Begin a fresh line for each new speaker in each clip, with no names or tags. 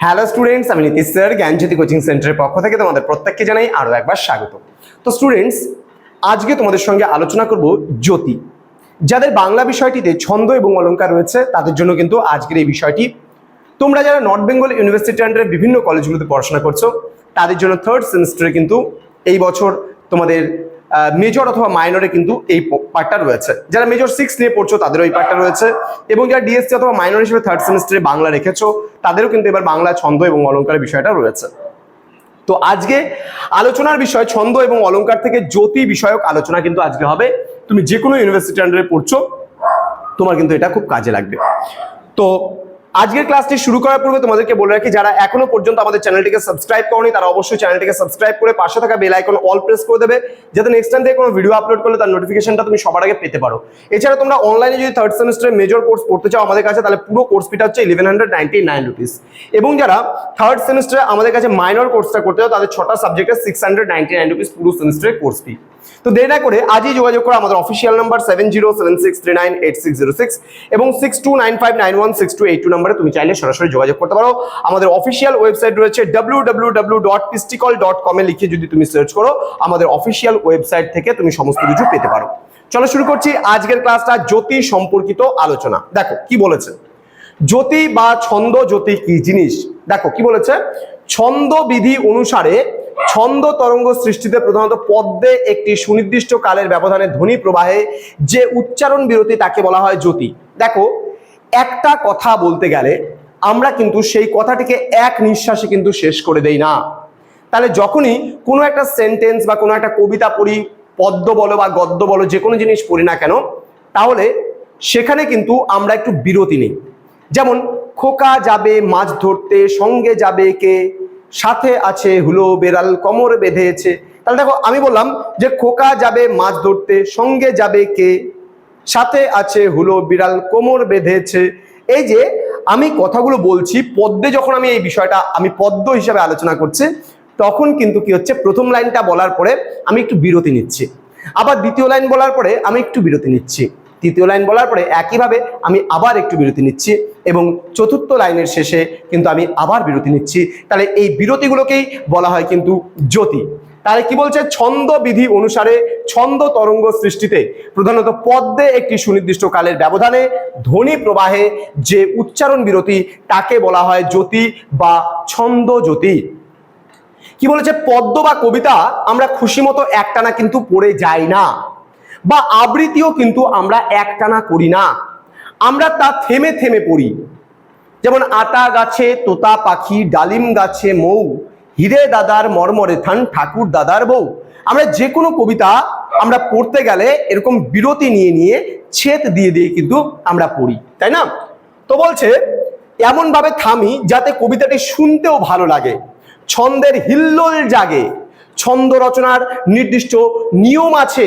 Hello students আমি Nitish sir, জ্ঞানজ্যোতি coaching সেন্টারের পক্ষ থেকে তোমাদের প্রত্যেককে জানাই আরও একবার স্বাগত। তো স্টুডেন্টস আজকে তোমাদের সঙ্গে আলোচনা করব জ্যোতি। যাদের বাংলা বিষয়টিতে ছন্দ এবং অলঙ্কার রয়েছে, তাদের জন্য কিন্তু আজকের এই বিষয়টি। তোমরা যারা নর্থ বেঙ্গল ইউনিভার্সিটি আন্ডারে বিভিন্ন কলেজগুলোতে পড়াশোনা করছ, তাদের জন্য থার্ড সেমিস্টারে কিন্তু এই বছর তোমাদের মেজর অথবা মাইনরে কিন্তু এই পার্টটা রয়েছে। যারা মেজর সিক্স নিয়ে পড়ছো, তাদেরও এই পার্টটা রয়েছে। এবং যারা ডিএসসি অথবা মাইনর হিসেবে থার্ড সেমিস্টারে বাংলা রেখেছো, তাদেরও কিন্তু এবার বাংলা, ছন্দ এবং অলংকারের বিষয়টা রয়েছে। তো আজকে আলোচনার বিষয় ছন্দ এবং অলংকার থেকে জ্যোতি বিষয়ক আলোচনা কিন্তু আজকে হবে। তুমি যে কোনো ইউনিভার্সিটি আন্ডারে পড়ছো, তোমার কিন্তু এটা খুব কাজে লাগবে। তো আজকের ক্লাসটি শুরু করার পূর্বে তোমাদেরকে বলে রাখি, যারা এখনও পর্যন্ত আমাদের চ্যানেলটিকে সাবস্ক্রাইব করনি, তারা অবশ্যই চ্যানেলটিকে সাবস্ক্রাইব করে পাশে থাকা বেল আইকন অল প্রেস করে দেবে, যাতে নেক্সট টাইম থেকে কোনো ভিডিও আপলোড করলে তার নোটিফিকেশনটা তুমি সবার আগে পেতে পারো। এছাড়া তোমরা অনলাইনে যদি থার্ড সেমিস্টারের মেজর কোর্স পড়তে চাও আমাদের কাছে, তাহলে পুরো কোর্স ফিটা হচ্ছে eleven hundred ninety nine rupees এবং যারা থার্ড সেমিস্টারে আমাদের কাছে মাইনর কোর্সটা করতে চাও, তাদের ছটা সাবজেক্টে six hundred ninety nine rupees পুরো সেমিস্টারের কোর্স ফি তো দেরি না করে আজই যোগাযোগ করো আমাদের official number seven zero seven six three nine eight six zero six এবং six two nine five nine one six two eight two নাম্বারে তুমি চাইলে সরাসরি যোগাযোগ করতে পারো। আমাদের অফিসিয়াল ওয়েবসাইট রয়েছে ডাব্লিউ ডাব্লিউ ডাব্লিউ ডট পিস্টিকল ডট কমে লিখে যদি তুমি সার্চ করো, আমাদের অফিসিয়াল ওয়েবসাইট থেকে তুমি সমস্ত কিছু পেতে পারো। চলো শুরু করছি আজকের ক্লাসটা জ্যোতি সম্পর্কিত আলোচনা। দেখো, কি বলেছে? জ্যোতি বা ছন্দ জ্যোতি কি জিনিস? দেখো, কি বলেছে? ছন্দ বিধি অনুসারে ছন্দ তরঙ্গ সৃষ্টিতে প্রধানত পদ্মে একটি সুনির্দিষ্ট কালের ব্যবধানে ধ্বনি প্রবাহে যে উচ্চারণ বিরতি তাকে বলা হয় জ্যোতি। দেখো, একটা কথা বলতে গেলে আমরা কিন্তু সেই কথাটিকে এক নিঃশ্বাসে কিন্তু শেষ করে দেই না। তাহলে যখনই কোনো একটা সেন্টেন্স বা কোনো একটা কবিতা পড়ি, পদ্ম বলো বা গদ্য বলো, যে কোনো জিনিস পড়ি না কেন, তাহলে সেখানে কিন্তু আমরা একটু বিরতি নিই। যেমন, খোকা যাবে মাছ ধরতে, সঙ্গে যাবে কে? সাথে আছে, হুলো বেড়াল কোমর বেঁধেছে। তাহলে দেখো, আমি বললাম যে খোকা যাবে, মাছ ধরতে, সঙ্গে যাবে কে? সাথে আছে, হুলো বিড়াল কোমর বেঁধেছে। এই যে আমি কথাগুলো বলছি, পদ্মে যখন আমি এই বিষয়টা, আমি পদ্ম হিসাবে আলোচনা করছি, তখন কিন্তু কি হচ্ছে, প্রথম লাইনটা বলার পরে আমি একটু বিরতি নিচ্ছি। আবার দ্বিতীয় লাইন বলার পরে আমি একটু বিরতি নিচ্ছি। তৃতীয় লাইন বলার পরে একইভাবে আমি আবার একটু বিরতি নিচ্ছি এবং চতুর্থ লাইনের শেষে কিন্তু আমি আবার বিরতি নিচ্ছি। তাহলে এই বিরতিগুলোকেই বলা হয় কিন্তু জ্যোতি। তাহলে কি বলছে? ছন্দ বিধি অনুসারে ছন্দ তরঙ্গ সৃষ্টিতে প্রধানত পদ্মে একটি সুনির্দিষ্ট কালের ব্যবধানে ধ্বনি প্রবাহে যে উচ্চারণ বিরতি তাকে বলা হয় জ্যোতি বা ছন্দ জ্যোতি। কি বলেছে? পদ্ম বা কবিতা আমরা খুশি মতো একটানা কিন্তু পড়ে যাই না। বা আবৃত্তিও কিন্তু আমরা একটানা করি না। আমরা তা থেমে থেমে পড়ি। যেমন আতা গাছে, তোতা পাখি, ডালিম গাছে মৌ, হিরে দাদার মর্মরে থান, ঠাকুর দাদার বউ। আমরা যে কোনো কবিতা আমরা পড়তে গেলে এরকম বিরতি নিয়ে নিয়ে ছেদ দিয়ে দিয়ে কিন্তু আমরা পড়ি, তাই না? তো বলছে এমন ভাবে থামি যাতে কবিতাটি শুনতেও ভালো লাগে। ছন্দের হিল্লোল জাগে। ছন্দ রচনার নির্দিষ্ট নিয়ম আছে।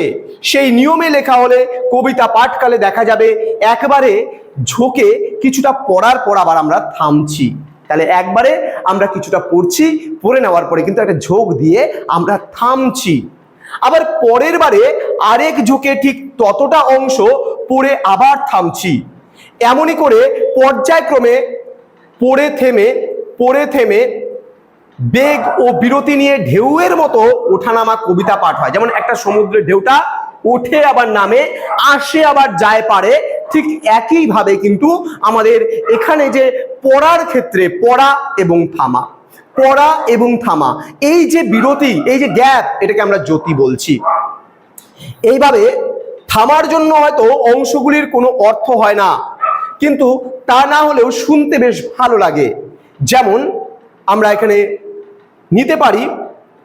সেই নিয়মে লেখা হলে কবিতা পাঠকালে দেখা যাবে একবারে ঝোঁকে কিছুটা পড়ার পর আবার আমরা থামছি। তাহলে একবারে আমরা কিছুটা পড়ছি, পড়ে নেওয়ার পরে কিন্তু একটা ঝোঁক দিয়ে আমরা থামছি। আবার পরের বারে আরেক ঝোঁকে ঠিক ততটা অংশ পড়ে আবার থামছি। এমনই করে পর্যায়ক্রমে পড়ে থেমে পড়ে থেমে বেগ ও বিরতি নিয়ে ঢেউয়ের মতো ওঠানামা কবিতা পাঠ হয়। যেমন একটা সমুদ্রের ঢেউটা ওঠে আবার নামে, আসে আবার যায় পারে। ঠিক একইভাবে কিন্তু আমাদের এখানে যে পড়ার ক্ষেত্রে পড়া এবং থামা, পড়া এবং থামা, এই যে বিরতি, এই যে গ্যাপ, এটাকে আমরা জ্যোতি বলছি। এইভাবে থামার জন্য হয়তো অংশগুলির কোনো অর্থ হয় না, কিন্তু তা না হলেও শুনতে বেশ ভালো লাগে। যেমন আমরা এখানে নিতে পারি।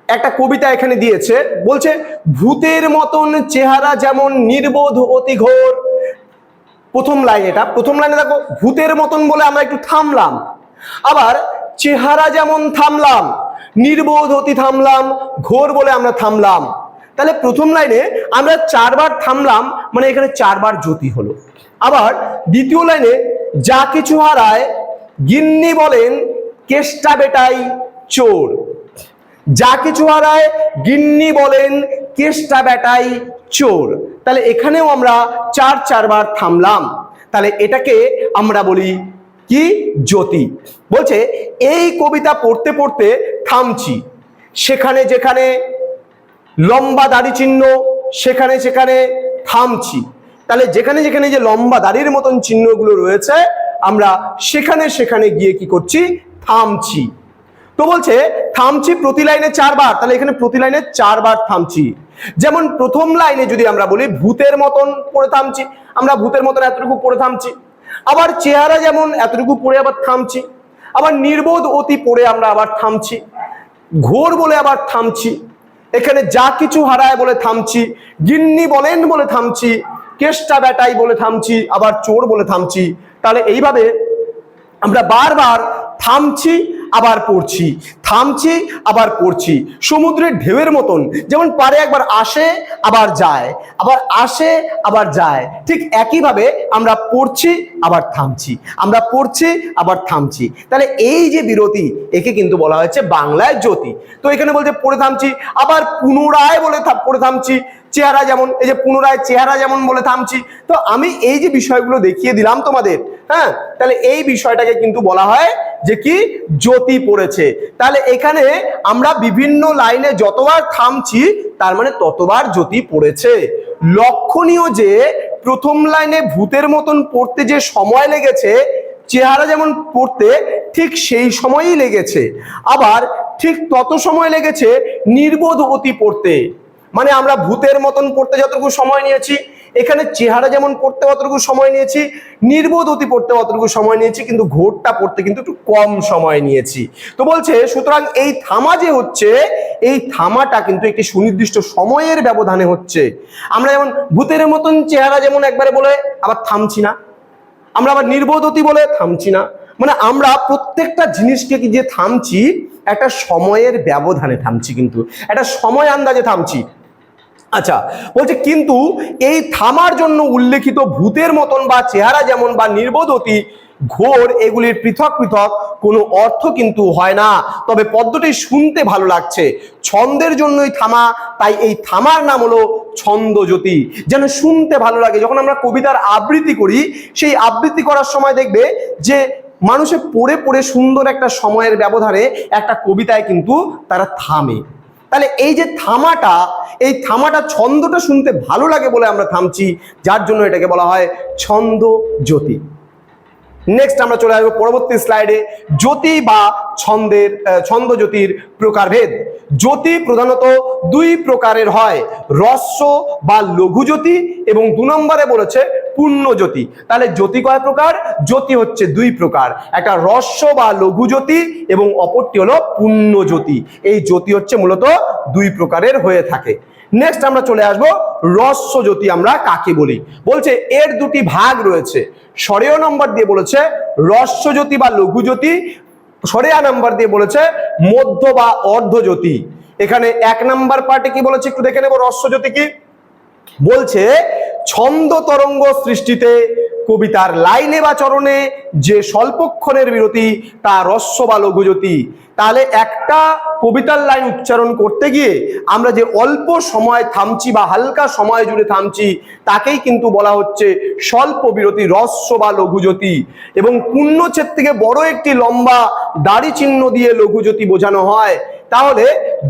একটা কবিতা এখানে দিয়েছে, বলছে, ভূতের মতন চেহারা যেমন নির্বোধ অতি ঘোর। প্রথম লাইন এটা। প্রথম লাইনে দেখো, ভূতের মতন বলে আমরা একটু থামলাম। আবার, চেহারা যেমন থামলাম, নির্বোধ অতি থামলাম, ঘোর বলে আমরা থামলাম। তাহলে প্রথম লাইনে আমরা চারবার থামলাম মানে এখানে চারবার জ্যোতি হলো। আবার, দ্বিতীয় লাইনে যা কিছু হারায়, গিন্নি বলেন, কেষ্টা বেটাই চোর। যা কিছু হারায় গিন্নি বলেন, কেষ্টা বেটাই চোর। তাহলে এখানেও আমরা চার চারবার থামলাম। তাহলে এটাকে আমরা বলি কি? জ্যোতি। বলছে, এই কবিতা পড়তে পড়তে থামছি। সেখানে যেখানে লম্বা দাড়ি চিহ্ন, সেখানে সেখানে থামছি। তাহলে যেখানে যেখানে যে লম্বা দাড়ির মতন চিহ্নগুলো রয়েছে, আমরা সেখানে সেখানে গিয়ে কি করছি? থামছি। তো বলছে, থামছি প্রতি লাইনে চারবার, তাহলে এখানে প্রতি লাইনে চারবার থামছি। যেমন প্রথম লাইনে যদি আমরা বলি, ভূতের মতন পড়ে থামছি, আমরা ভূতের মতন এতটুকু পড়ে থামছি। আবার চেহারা যেমন এতটুকু পড়ে আবার থামছি, আবার নির্বোধ অতি পড়ে আমরা আবার থামছি, ঘোর বলে আবার থামছি, এখানে যা কিছু হারায় বলে থামছি, গিন্নি বলেন বলে থামছি, কেষ্টা বেটাই বলে থামছি, আবার চোর বলে থামছি, তাহলে এইভাবে আমরা বারবার থামছি আবার পড়ছি। থামছি, আবার পড়ছি। সমুদ্রের ঢেউয়ের মতন, যেমন পারে একবার আসে, আবার যায়। আবার আসে, আবার যায়। ঠিক একইভাবে আমরা পড়ছি, আবার থামছি। আমরা পড়ছি, আবার থামছি। তাহলে এই যে বিরতি, একে কিন্তু বলা হয়েছে বাংলায় জ্যোতি। তো এখানে বলছে পড়ে থামছি, আবার পুনরায় বলে পড়ে থামছি। চেহারা যেমন, এই যে পুনরায় চেহারা যেমন বলে থামছি। তো আমি এই যে বিষয়গুলো দেখিয়ে দিলাম তোমাদের হ্যাঁ? তাহলে এই বিষয়টাকে কিন্তু বলা হয় যে কি? জ্যোতি পড়েছে। তাহলে এখানে আমরা বিভিন্ন লাইনে যতবার থামছি, তার মানে ততবার জ্যোতি পড়েছে। লক্ষণীয় যে প্রথম লাইনে ভূতের মতন পড়তে যে সময় লেগেছে, চেহারা যেমন পড়তে ঠিক সেই সময়ই লেগেছে। আবার ঠিক তত সময় লেগেছে নির্বোধ অতি পড়তে। মানে আমরা ভূতের মতন পড়তে যতটুকু সময় নিয়েছি এখানে চেহারা যেমন পড়তে অতটুকু সময় নিয়েছি, নির্বোধ অতি পড়তে অতটুকু সময় নিয়েছি, কিন্তু ঘোরটা পড়তে কিন্তু একটু কম সময় নিয়েছি। তো বলছে, সুতরাং এই থামা যে হচ্ছে, এই থামাটা কিন্তু একটি সুনির্দিষ্ট সময়ের ব্যবধানে হচ্ছে। আমরা যেমন ভূতের মতন চেহারা যেমন একবারে বলে, আবার থামছি না। আমরা আবার নির্বোধতি বলে, থামছি না। মানে আমরা প্রত্যেকটা জিনিসকে যে থামছি, একটা সময়ের ব্যবধানে থামছি কিন্তু। একটা সময় আন্দাজে থামছি। আচ্ছা বলছে কিন্তু এই থামার জন্য উল্লেখিত ভূতের মতন বা চেহারা যেমন বা নির্বোধতি, ঘোর এগুলির পৃথক পৃথক, কোনো অর্থ কিন্তু হয় না। তবে পদ্মটি শুনতে ভালো লাগছে। ছন্দের জন্যই থামা, তাই এই থামার নাম হলো ছন্দজ্যোতি। যেন শুনতে ভালো লাগে। যখন আমরা কবিতার আবৃত্তি করি, সেই আবৃত্তি করার সময় দেখবে যে মানুষে পড়ে পড়ে সুন্দর একটা সময়ের ব্যবধানে একটা কবিতায় কিন্তু তারা থামে। তাহলে এই যে থামাটা, এই থামাটা ছন্দটা শুনতে ভালো লাগে বলে আমরা থামছি, যার জন্য এটাকে বলা হয় ছন্দ জ্যোতি নেক্সট আমরা চলে আসব পরবর্তী স্লাইডে জ্যোতি বা ছন্দের ছন্দ জ্যোতির প্রকারভেদ। জ্যোতি প্রধানত দুই প্রকারের হয় রস্য বা লঘু জ্যোতি এবং দু নম্বরে বলেছে পূর্ণ জ্যোতি। তাহলে জ্যোতি কয় প্রকার? জ্যোতি হচ্ছে দুই প্রকার, একটা রস্য বা লঘু জ্যোতি এবং অপরটি হলো পূর্ণ জ্যোতি। এই জ্যোতি হচ্ছে মূলত দুই প্রকারের হয়ে থাকে। নেক্সট আমরা চলে আসব রস্য জ্যোতি আমরা কাকে বলি? বলছে এর দুটি ভাগ রয়েছে। সরেয় নম্বর দিয়ে বলেছে রস্যজ্যোতি বা লঘুজ্যোতি, সরেয়া নাম্বার দিয়ে বলেছে মধ্য বা অর্ধজ্যোতি। এখানে এক নম্বর পার্টে কি বলেছে একটু দেখে নেব রস্যজ্যোতি কি? বলছে ছন্দ তরঙ্গ সৃষ্টিতে কবিতার লাইনে বা চরণে যে স্বল্পক্ষণের বিরতি, তা রস্য বা লঘুজ্যোতি। তাহলে একটা কবিতার লাইন উচ্চারণ করতে গিয়ে আমরা যে অল্প সময় থামছি বা হালকা সময় জুড়ে থামছি, তাকেই কিন্তু বলা হচ্ছে স্বল্প বিরতি রস্য বা লঘুজ্যোতি। এবং পূর্ণচ্ছেদ থেকে বড় একটি লম্বা দাড়ি চিহ্ন দিয়ে লঘুজ্যোতি বোঝানো হয়। তাহলে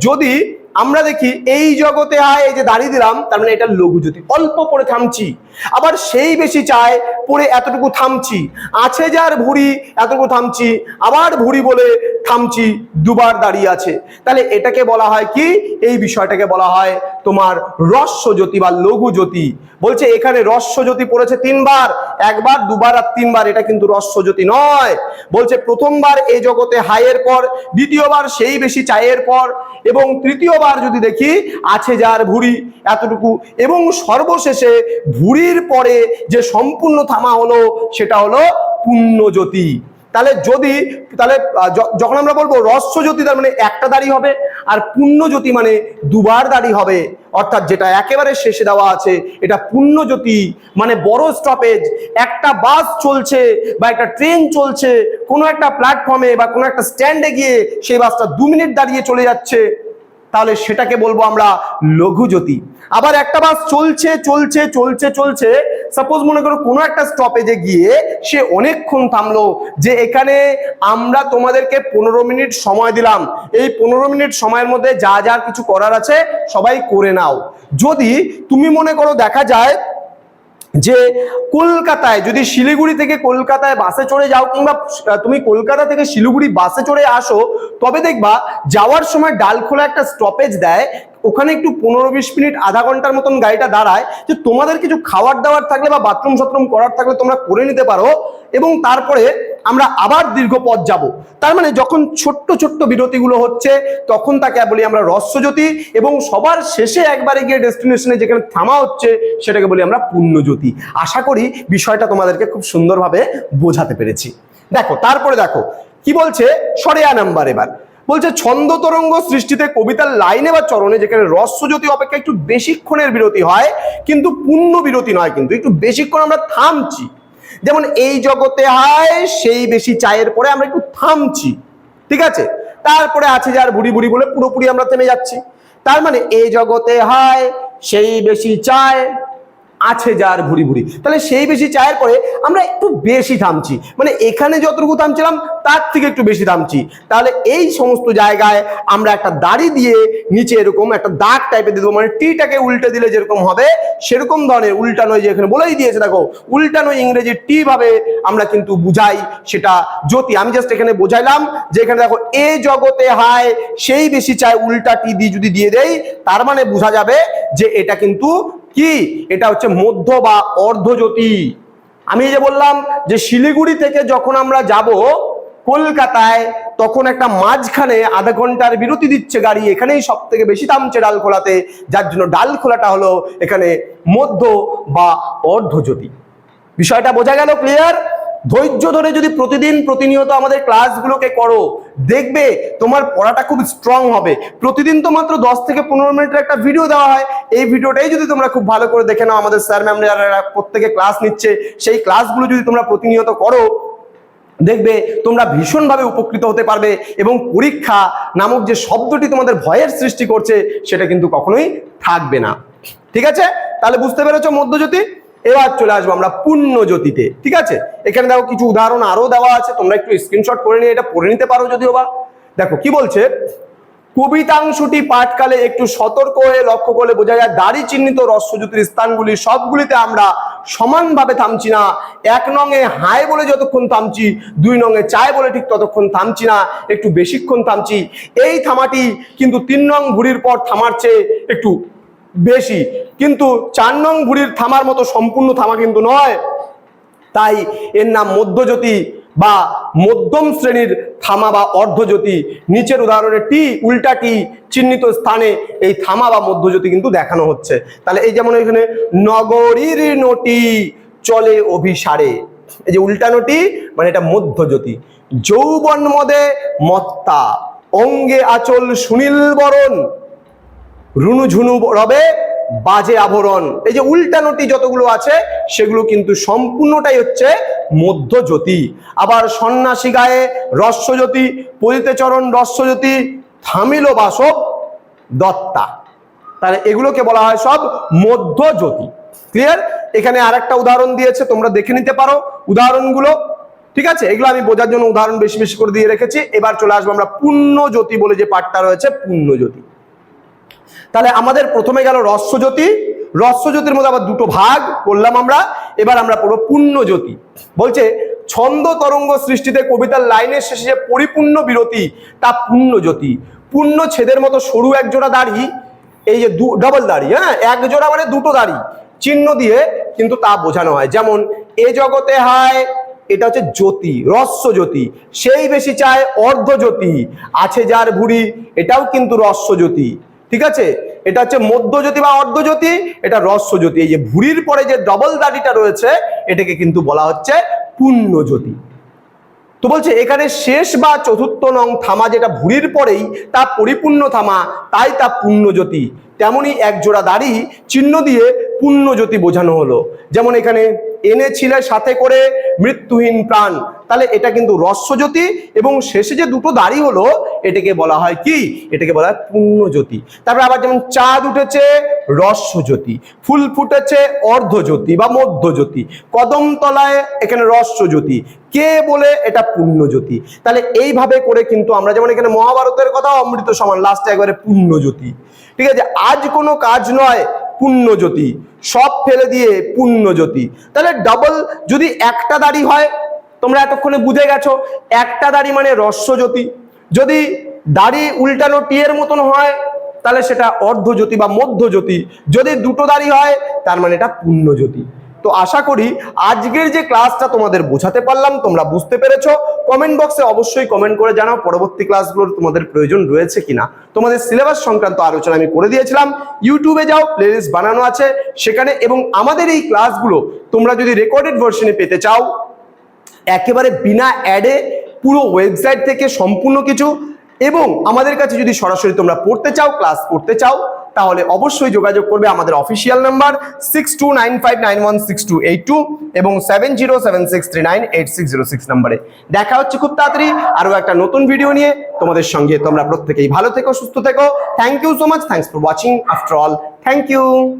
যদি আমরা দেখি এই জগতে আয় যে দাঁড়িয়ে দিলাম, তার মানে এটা লঘু জ্যোতি। অল্প পরে থামছি, আবার সেই বেশি চায় পরে এতটুকু থামছি। আছে যার ভুড়ি, এতটুকু থামছি, আবার ভুড়ি বলে থামছি, দুবার দাঁড়িয়ে আছে। তাহলে এটাকে বলা হয় কি? এই বিষয়টাকে বলা হয় তোমার রস্য জ্যোতি বা লঘু জ্যোতি বলছে, এখানে রস্য জ্যোতি পড়েছে তিনবার। একবার, দুবার আর তিনবার, এটা কিন্তু রস্য জ্যোতি নয়। বলছে, প্রথমবার এই জগতে হাইয়ের পর, দ্বিতীয়বার সেই বেশি চায়ের পর, এবং তৃতীয়বার যদি দেখি, আছে যার ভুড়ি এতটুকু। এবং সর্বশেষে ভুড়ির পরে যে সম্পূর্ণ থামা হলো, সেটা হলো পুণ্যজ্যোতি। তাহলে যদি, তাহলে যখন আমরা বলব রস্য জ্যোতি তার মানে একটা দাড়ি হবে। আর পুণ্য জ্যোতি মানে দুবার দাড়ি হবে। অর্থাৎ যেটা একেবারে শেষে দেওয়া আছে, এটা পুণ্য জ্যোতি মানে বড় স্টপেজ একটা বাস চলছে বা একটা ট্রেন চলছে, কোনো একটা প্ল্যাটফর্মে বা কোনো একটা স্ট্যান্ডে গিয়ে সেই বাসটা দু মিনিট দাঁড়িয়ে চলে যাচ্ছে, তাহলে সেটাকে বলব আমরা লঘুজ্যোতি। আবার একটা বাস চলছে চলছে চলছে চলছে সাপোজ মনে করো কোনো একটা স্টপেজে গিয়ে সে অনেকক্ষণ থামলো যে এখানে আমরা তোমাদেরকে পনেরো মিনিট সময় দিলাম। এই পনেরো মিনিট সময়ের মধ্যে যা যা কিছু করার আছে সবাই করে নাও। যদি তুমি মনে করো দেখা যায় যে কলকাতায়, যদি শিলিগুড়ি থেকে কলকাতায় বাসে চড়ে যাও কিংবা তুমি কলকাতা থেকে শিলিগুড়ি বাসে চড়ে আসো, তবে দেখবা যাওয়ার সময় ডালখোলা একটা স্টপেজ দেয় ওখানে একটু পনেরো বিশ মিনিট, আধা ঘণ্টার মতন গাড়িটা দাঁড়ায় যে তোমাদের কিছু খাওয়ার দাওয়ার থাকলে বা বাথরুম সাথরুম করার থাকলে তোমরা করে নিতে পারো এবং তারপরে আমরা আবার দীর্ঘ পথ যাব। তার মানে যখন ছোট্ট ছোট্ট বিরতিগুলো হচ্ছে, তখন তাকে বলি আমরা রস্যজ্যোতি এবং সবার শেষে একবারে গিয়ে ডেস্টিনেশনে যেখানে থামা হচ্ছে, সেটাকে বলি আমরা পুণ্যজ্যোতি। আশা করি বিষয়টা তোমাদেরকে খুব সুন্দরভাবে বোঝাতে পেরেছি। দেখো, তারপরে দেখো, কি বলছে? সরেয়া নাম্বার এবার। বলছে, ছন্দ তরঙ্গ সৃষ্টিতে কবিতার লাইনে বা চরণে যেখানে রস্যজ্যোতি অপেক্ষা একটু বেশিক্ষণের বিরতি হয়, কিন্তু পূর্ণ বিরতি নয় কিন্তু, একটু বেশিক্ষণ আমরা থামছি। যেমন, এই জগতে হয় সেই বেশি চায়ের পরে আমরা একটু থামছি। ঠিক আছে? তারপরে আছে যার বুড়ি বুড়ি বলে পুরোপুরি আমরা থেমে যাচ্ছি। তার মানে এই জগতে হয় সেই বেশি চায়। আছে যার ভুড়ি ভুড়ি। তাহলে সেই বেশি চায়ের পরে আমরা একটু বেশি থামছি। মানে এখানে যতটুকু থামছিলাম, তার থেকে একটু বেশি থামছি। তাহলে এই সমস্ত জায়গায় আমরা একটা দাড়ি দিয়ে নিচে এরকম একটা দাগ টাইপের দিয়ে দেবো। মানে টিটাকে উল্টে দিলে যেরকম হবে, সেরকম ধরনের উল্টানো যে এখানে বলেই দিয়েছে, দেখো উল্টানো ইংরেজি টি ভাবে আমরা কিন্তু বুঝাই সেটা জ্যোতি। আমি জাস্ট এখানে বোঝাইলাম যে এখানে দেখো, এ জগতে হায়, সেই বেশি চায় উল্টা টি দিয়ে যদি দিয়ে দেই, তার মানে বোঝা যাবে যে এটা কিন্তু কি? এটা হচ্ছে মধ্য বা অর্ধজ্যোতি। আমি যে বললাম যে শিলিগুড়ি থেকে যখন আমরা যাব কলকাতায়, তখন একটা মাঝখানে আধা ঘণ্টার বিরতি দিচ্ছে গাড়ি, এখানেই সব থেকে বেশি দামছে ডাল খোলাতে। যার জন্য ডাল খোলাটা হলো এখানে মধ্য বা অর্ধজ্যোতি। বিষয়টা বোঝা গেল ক্লিয়ার ধৈর্য ধরে যদি প্রতিদিন প্রতিনিয়ত আমাদের ক্লাসগুলোকে করো, দেখবে তোমার পড়াটা খুব স্ট্রং হবে। প্রতিদিন তো মাত্র দশ থেকে পনেরো মিনিটের একটা ভিডিও দেওয়া হয়। এই ভিডিওটাই যদি তোমরা খুব ভালো করে দেখে নাও, আমাদের স্যার ম্যাম যারা প্রত্যেকে ক্লাস নিচ্ছে, সেই ক্লাসগুলো যদি তোমরা প্রতিনিয়ত করো, দেখবে তোমরা ভীষণভাবে উপকৃত হতে পারবে এবং পরীক্ষা নামক যে শব্দটি তোমাদের ভয়ের সৃষ্টি করছে, সেটা কিন্তু কখনোই থাকবে না। ঠিক আছে? তাহলে বুঝতে পেরেছ মধ্যজ্যোতি? এবার চলে আসব আমরা পুণ্যজ্যোতিতে, ঠিক আছে? এখানে দেখো কিছু উদাহরণ আরও দেওয়া আছে, তোমরা একটু স্ক্রিনশট করে নিয়ে এটা পড়ে নিতে পারো যদিও বা। দেখো, কি বলছে? কবিতাংশটি পাঠকালে একটু সতর্ক হয়ে লক্ষ্য করলে বোঝা যায় দাড়ি চিহ্নিত রস্যজ্যোতির স্থানগুলি সবগুলিতে আমরা সমানভাবে থামছি না। এক নঙে হায় বলে যতক্ষণ থামছি, দুই নঙে চায় বলে ঠিক ততক্ষণ থামছি না, একটু বেশিক্ষণ থামছি। এই থামাটি কিন্তু তিন নং ভুড়ির পর থামার চেয়ে একটু বেশি। কিন্তু চার নং ভুড়ির থামার মতো সম্পূর্ণ থামা কিন্তু নয়। তাই এর নাম মধ্যজ্যোতি বা মধ্যম শ্রেণির থামা বা অর্ধজ্যোতি। নিচের উদাহরণে টি, উল্টা টি চিহ্নিত স্থানে এই থামা বা মধ্যজ্যোতি কিন্তু দেখানো হচ্ছে। তাহলে এই যেমন এখানে, নগরীর নটি চলে অভিসারে। এই যে উল্টা নটি মানে এটা মধ্যজ্যোতি। যৌবন মদে মত্তা, অঙ্গে আচল সুনীল বরণ। রুনু ঝুনু রবে বাজে আবরণ। এই যে উল্টানোটি যতগুলো আছে, সেগুলো কিন্তু সম্পূর্ণটাই হচ্ছে মধ্যজ্যোতি। আবার সন্ন্যাসী গায়ে রস্যজ্যোতি পরিতেচরণ রস্যজ্যোতি, থামিল বাসব দত্তা। তাহলে এগুলোকে বলা হয় সব মধ্যজ্যোতি। ক্লিয়ার এখানে আরেকটা উদাহরণ দিয়েছে, তোমরা দেখে নিতে পারো উদাহরণগুলো। ঠিক আছে? এগুলো আমি বোঝার জন্য উদাহরণ বেশি বেশি করে দিয়ে রেখেছি। এবার চলে আসব আমরা পুণ্যজ্যোতি বলে যে পাঠটা রয়েছে, পুণ্যজ্যোতি। তাহলে আমাদের প্রথমে গেল রস্যজ্যোতি। রস্যজ্যোতির মধ্যে আবার দুটো ভাগ করলাম আমরা। এবার আমরা পড়ব পুণ্যজ্যোতি। বলছে, ছন্দ তরঙ্গ সৃষ্টিতে কবিতার লাইনের শেষে যে পরিপূর্ণ বিরতি, তা পুণ্যজ্যোতি। পূর্ণ ছেদের মতো সরু এক জোড়া দাড়ি, এই যে দু ডবল দাড়ি হ্যাঁ? এক জোড়া মানে দুটো দাড়ি। চিহ্ন দিয়ে কিন্তু তা বোঝানো হয়। যেমন, এ জগতে হয়, এটা হচ্ছে জ্যোতি রস্য জ্যোতি সেই বেশি চায় অর্ধ জ্যোতি আছে যার ভুড়ি, এটাও কিন্তু রস্য জ্যোতি ঠিক আছে? এটা হচ্ছে মধ্যজ্যোতি বা অর্ধজ্যোতি এটা রস্যজ্যোতি এই যে ভুড়ির পরে যে ডবল দাড়িটা রয়েছে, এটাকে কিন্তু বলা হচ্ছে পুণ্যজ্যোতি তো বলছে, এখানে শেষ বা চতুর্থ নং থামা যেটা ভুড়ির পরেই, তা পরিপূর্ণ থামা, তাই তা পুণ্যজ্যোতি তেমনি এক জোড়া দাড়ি চিহ্ন দিয়ে পুণ্যজ্যোতি বোঝানো হলো। যেমন এখানে এনেছিলে সাথে করে মৃত্যুহীন প্রাণ। তাহলে এটা কিন্তু রস্যজ্যোতি এবং শেষে যে দুটো দাড়ি হলো, এটাকে বলা হয় কি? এটাকে বলা হয় পুণ্যজ্যোতি তারপরে আবার যেমন চাঁদ উঠেছে রস্যজ্যোতি ফুল ফুটেছে অর্ধজ্যোতি বা মধ্যজ্যোতি কদম তলায় এখানে রস্যজ্যোতি কে বলে এটা পুণ্যজ্যোতি তাহলে এইভাবে করে কিন্তু আমরা যেমন এখানে মহাভারতের কথা অমৃত সমান লাস্টে একবারে পুণ্যজ্যোতি ঠিক আছে, আজ কোনো কাজ নয় পুণ্যজ্যোতি সব ফেলে দিয়ে পুণ্যজ্যোতি তাহলে ডাবল যদি একটা দাড়ি হয় তোমরা এতক্ষণে বুঝে গেছো, একটা দাড়ি মানে রস্যজ্যোতি। যদি দাড়ি উল্টানো টিয়ের মতন হয়, তাহলে সেটা অর্ধজ্যোতি বা মধ্যজ্যোতি। যদি দুটো দাড়ি হয়, তার মানে এটা পুণ্যজ্যোতি তো আশা করি আজকের যে ক্লাসটা তোমাদের বোঝাতে পারলাম, তোমরা বুঝতে পেরেছ। কমেন্ট বক্সে অবশ্যই কমেন্ট করে জানাও পরবর্তী ক্লাসগুলোর তোমাদের প্রয়োজন রয়েছে কিনা। তোমাদের সিলেবাস সংক্রান্ত আলোচনা আমি করে দিয়েছিলাম। ইউটিউবে যাও প্লেলিস্ট বানানো আছে সেখানে এবং আমাদের এই ক্লাসগুলো তোমরা যদি রেকর্ডেড ভার্সনে পেতে চাও একেবারে বিনা অ্যাডে পুরো ওয়েবসাইট থেকে সম্পূর্ণ কিছু। এবং আমাদের কাছে যদি সরাসরি তোমরা পড়তে চাও ক্লাস করতে চাও, তাহলে অবশ্যই যোগাযোগ করবে আমাদের official number six two nine five nine one six two eight two এবং seven zero seven six three nine eight six zero six নাম্বারে। দেখা হচ্ছে খুব তাড়াতাড়ি আরও একটা নতুন ভিডিও নিয়ে। তোমাদের সঙ্গে তোমরা প্রত্যেকেই ভালো থেকো, সুস্থ থেকো। Thank you so much thanks for watching after all thank you